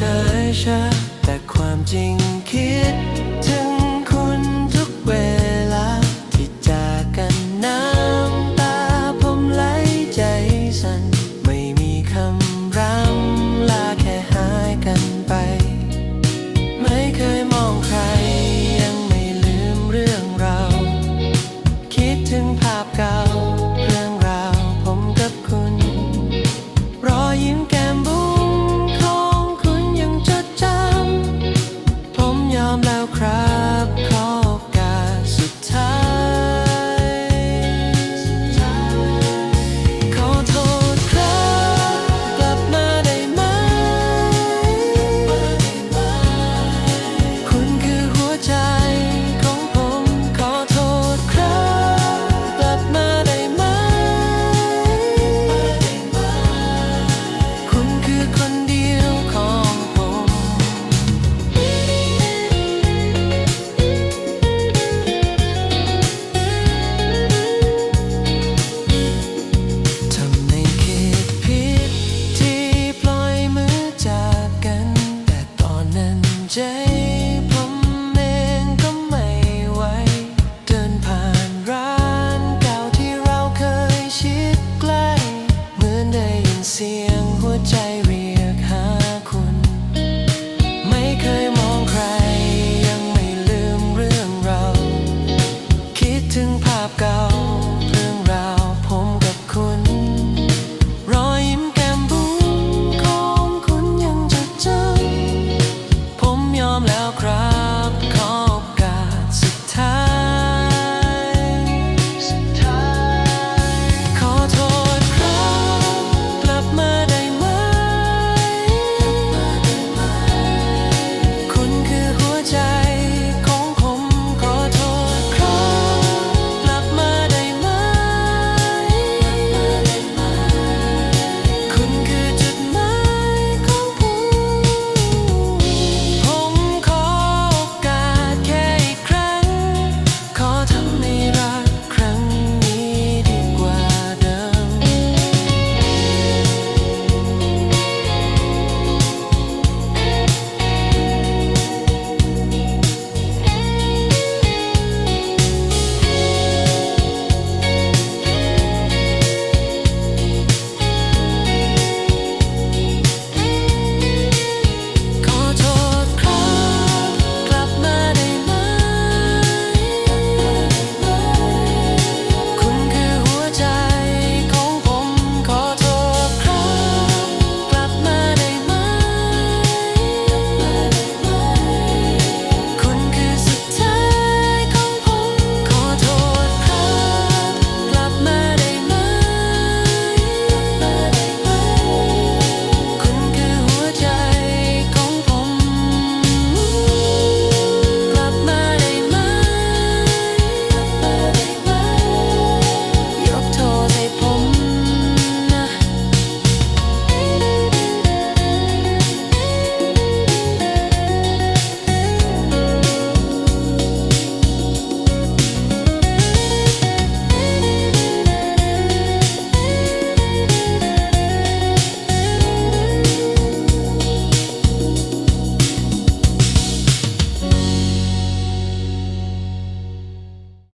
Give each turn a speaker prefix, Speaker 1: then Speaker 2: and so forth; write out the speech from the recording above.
Speaker 1: 谁是贷款经 ใจเรียกหาคุณ ไม่เคยมองใคร ยังไม่ลืมเรื่องเรา คิดถึงภาพเก่า